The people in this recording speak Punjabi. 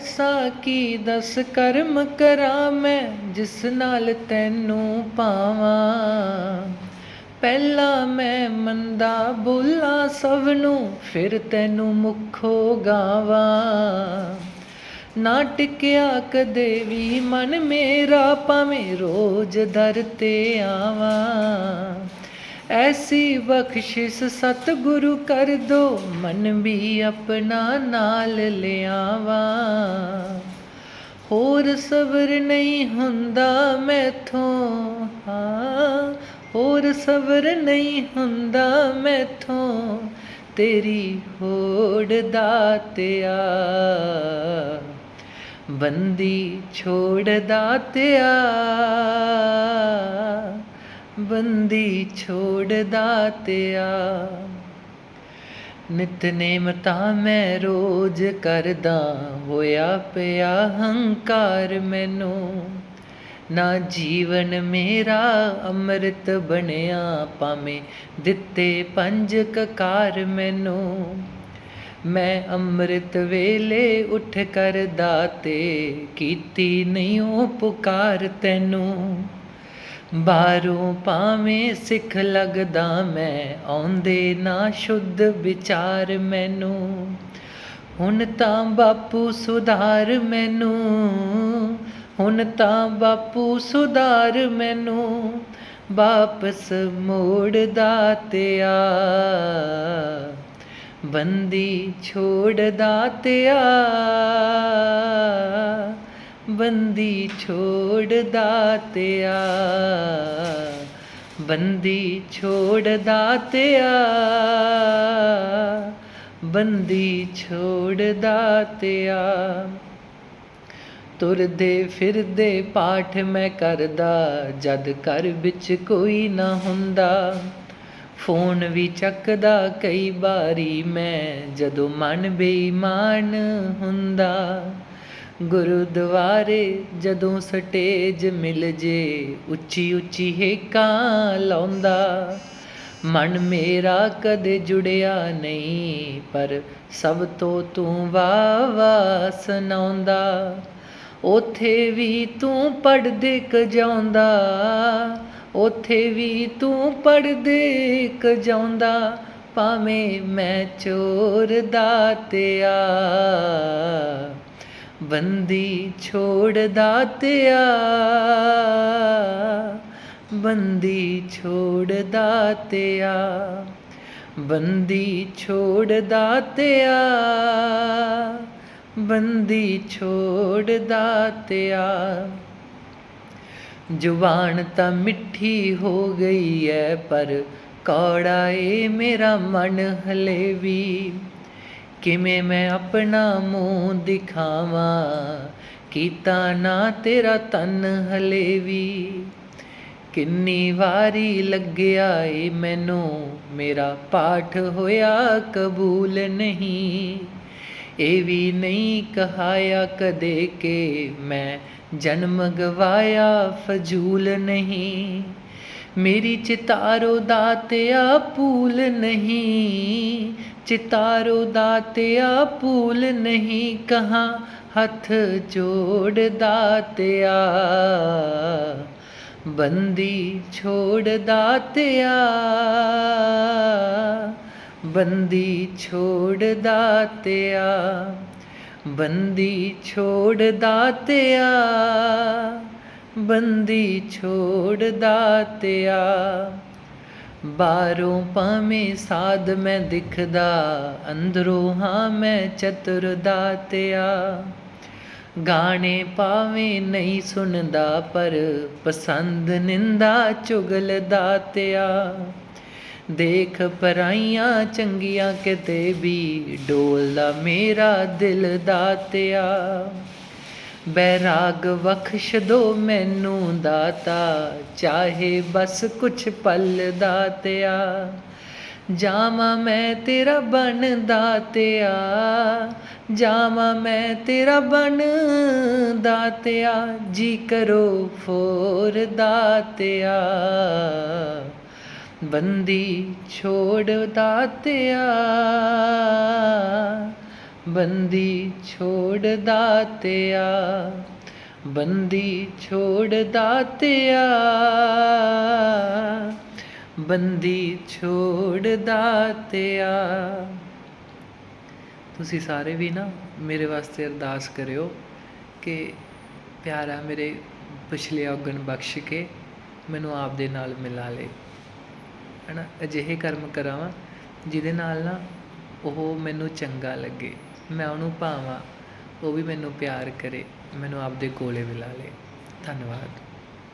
ਐਸਾ ਕੀ ਦਸ ਕਰਮ ਕਰਾਂ ਮੈਂ, ਜਿਸ ਨਾਲ ਤੈਨੂੰ ਪਾਵਾਂ। ਪਹਿਲਾਂ ਮੈਂ ਮੰਦਾ ਬੋਲਾਂ ਸਭ ਨੂੰ ਫਿਰ ਤੈਨੂੰ ਮੁਖੋ ਗਾਵਾਂ ਨਾ ਟਿਕਿਆ ਕਦੇ ਵੀ ਮਨ ਮੇਰਾ, ਭਾਵੇਂ ਰੋਜ਼ ਦਰ ਤੇ ਆਵਾਂ। ਐਸੀ ਬਖਸ਼ਿਸ਼ ਸਤਿਗੁਰੂ ਕਰ ਦੋ, ਮਨ ਵੀ ਆਪਣਾ ਨਾਲ ਲਿਆਵਾਂ। ਹੋਰ ਸਬਰ ਨਹੀਂ ਹੁੰਦਾ ਮੈਥੋਂ, ਹਾਂ, ਹੋਰ ਸਬਰ ਨਹੀਂ ਹੁੰਦਾ ਮੈਥੋਂ, ਤੇਰੀ ਹੋੜ ਦਾਤਿਆ ਬੰਦੀ ਛੋੜ ਦਾਤਿਆ ਬੰਦੀ ਛੋੜ ਦਾਤਿਆ। ਨਿਤਨੇਮ ਤਾਂ ਮੈਂ ਰੋਜ਼ ਕਰਦਾ ਹੋਇਆ ਪਿਆ ਹੰਕਾਰ ਮੈਨੂੰ। ਨਾ ਜੀਵਨ ਮੇਰਾ ਅੰਮ੍ਰਿਤ ਬਣਿਆ ਭਾਵੇਂ ਦਿੱਤੇ ਪੰਜ ਕਕਾਰ ਮੈਨੂੰ। ਮੈਂ ਅੰਮ੍ਰਿਤ ਵੇਲੇ ਉੱਠ ਕਰਦਾ ਤੇ ਕੀਤੀ ਨਹੀਂ ਉਹ ਪੁਕਾਰ ਤੈਨੂੰ। ਬਾਹਰੋਂ ਭਾਵੇਂ ਸਿੱਖ ਲੱਗਦਾ ਮੈਂ, ਆਉਂਦੇ ਨਾ ਸ਼ੁੱਧ ਵਿਚਾਰ ਮੈਨੂੰ। ਹੁਣ ਤਾਂ ਬਾਪੂ ਸੁਧਾਰ ਮੈਨੂੰ, ਹੁਣ ਤਾਂ ਬਾਪੂ ਸੁਧਾਰ ਮੈਨੂੰ। ਵਾਪਸ ਮੋੜਦਾ ਤਿਆ ਬੰਦੀ ਛੋੜਦਾ ਤਿਆ ਬੰਦੀ ਛੋੜ ਦਾਤਿਆ, ਬੰਦੀ ਛੋੜ ਦਾਤਿਆ, ਬੰਦੀ ਛੋੜ ਦਾਤਿਆ। ਤੁਰਦੇ ਫਿਰਦੇ ਪਾਠ ਮੈਂ ਕਰਦਾ, ਜਦ ਘਰ ਵਿੱਚ ਕੋਈ ਨਾ ਹੁੰਦਾ। ਫੋਨ ਵੀ ਚੱਕਦਾ ਕਈ ਵਾਰੀ ਮੈਂ, ਜਦੋਂ ਮਨ ਬੇਈਮਾਨ ਹੁੰਦਾ। ਗੁਰਦੁਆਰੇ ਜਦੋਂ ਸਟੇਜ ਮਿਲ ਜੇ, ਉੱਚੀ ਉੱਚੀ ਹੇਕਾਂ ਲਾਉਂਦਾ। ਮਨ ਮੇਰਾ ਕਦੇ ਜੁੜਿਆ ਨਹੀਂ, ਪਰ ਸਭ ਤੋਂ ਤੂੰ ਵਾਹ ਵਾਹ ਸੁਣਾਉਂਦਾ। ਉਥੇ ਵੀ ਤੂੰ ਪੜਦੇ ਕ ਜਾਉਂਦਾ। ਉਥੇ ਵੀ ਤੂੰ ਪੜਦੇ ਕ ਭਾਵੇਂ ਮੈਂ ਚੋਰ ਦਾਤਿਆ ਬੰਦੀ ਛੋੜ ਦਾਤਿਆ, ਬੰਦੀ ਛੋੜ ਦਾਤਿਆ, ਬੰਦੀ ਛੋੜ ਦਾਤਿਆ, ਬੰਦੀ ਛੋੜ ਦਾਤਿਆ। ਜ਼ੁਬਾਨ ਤਾਂ ਮਿੱਠੀ ਹੋ ਗਈ ਐ, ਪਰ ਕੌੜਾ ਏ ਮੇਰਾ ਮਨ ਹਲੇ ਵੀ ਕਿਵੇਂ ਮੈਂ ਆਪਣਾ ਮੂੰਹ ਦਿਖਾਵਾਂ? ਕੀਤਾ ਨਾ ਤੇਰਾ ਤਨ ਹਲੇ ਵੀ। ਕਿੰਨੀ ਵਾਰੀ ਲੱਗਿਆ ਏ ਮੈਨੂੰ, ਮੇਰਾ ਪਾਠ ਹੋਇਆ ਕਬੂਲ ਨਹੀਂ। ਇਹ ਵੀ ਨਹੀਂ ਕਹਾਇਆ ਕਦੇ ਕਿ ਮੈਂ ਜਨਮ ਗਵਾਇਆ ਫਜ਼ੂਲ ਨਹੀਂ। ਮੇਰੀ ਚਿਤਾਰੋ ਦਾਤਿਆ ਪੂਲ ਨਹੀਂ। ਚਿਤਾਰੋ ਦਾਤਿਆ ਪੂਲ ਨਹੀਂ ਕਹਾਂ, ਹੱਥ ਜੋੜ ਦਾਤਿਆ। ਬੰਦੀ ਛੋੜ ਦਾਤਿਆ। ਬੰਦੀ ਛੋੜ ਦਾਤਿਆ। ਬੰਦੀ ਛੋੜ ਦਾਤਿਆ। ਬੰਦੀ ਛੋੜ ਦਾਤਿਆ। ਬਾਹਰੋਂ ਭਾਵੇਂ ਸਾਧ ਮੈਂ ਦਿਖਦਾ, ਅੰਦਰੋਂ ਹਾਂ ਮੈਂ ਚਤੁਰ ਦਾਤਿਆ। ਗਾਣੇ ਭਾਵੇਂ ਨਹੀਂ ਸੁਣਦਾ, ਪਰ ਪਸੰਦ, ਨਿੰਦਾ, ਚੁਗਲ ਦਾਤਿਆ। ਦੇਖ ਪਰਾਈਆਂ ਚੰਗੀਆਂ ਕਿਤੇ ਵੀ, ਡੋਲਦਾ ਮੇਰਾ ਦਿਲ ਦਾਤਿਆ। ਬੈਰਾਗ ਬਖਸ਼ ਦੋ ਮੈਨੂੰ ਦਾਤਾ, ਚਾਹੇ ਬਸ ਕੁਛ ਪਲ ਦਾਤਿਆ ਜਾਵਾਂ ਮੈਂ ਤੇਰਾ ਬਣ ਦਾਤਿਆ, ਜਾਵਾਂ ਮੈਂ ਤੇਰਾ ਬਣ ਦਾਤਿਆ, ਜੀ ਕਰੋ ਫੋਰ ਦਾਤਿਆ। ਬੰਦੀ ਛੋੜ ਦਾਤਿਆ। ਬੰਦੀ ਛੋੜ ਦਾਤਿਆ ਬੰਦੀ ਛੋੜ ਦਾਤਿਆ ਬੰਦੀ ਛੋੜ ਦਾਤਿਆ ਤੁਸੀਂ ਸਾਰੇ ਵੀ ਨਾ ਮੇਰੇ ਵਾਸਤੇ ਅਰਦਾਸ ਕਰਿਓ ਕਿ ਪਿਆਰਾ ਮੇਰੇ ਪਿਛਲੇ ਔਗਣ ਬਖਸ਼ ਕੇ ਮੈਨੂੰ ਆਪ ਦੇ ਨਾਲ ਮਿਲਾ ਲੇ। ਹਨਾ? ਅਜਿਹੇ ਕਰਮ ਕਰਾਵਾਂ ਜਿਹਦੇ ਨਾਲ ਨਾ ਉਹ ਮੈਨੂੰ ਚੰਗਾ ਲੱਗੇ। ਮੈਂ ਉਹਨੂੰ ਭਾਵਾਂ ਉਹ ਵੀ ਮੈਨੂੰ ਪਿਆਰ ਕਰੇ ਮੈਨੂੰ ਆਪਦੇ ਕੋਲੇ ਮਿਲਾ ਲਏ ਧੰਨਵਾਦ।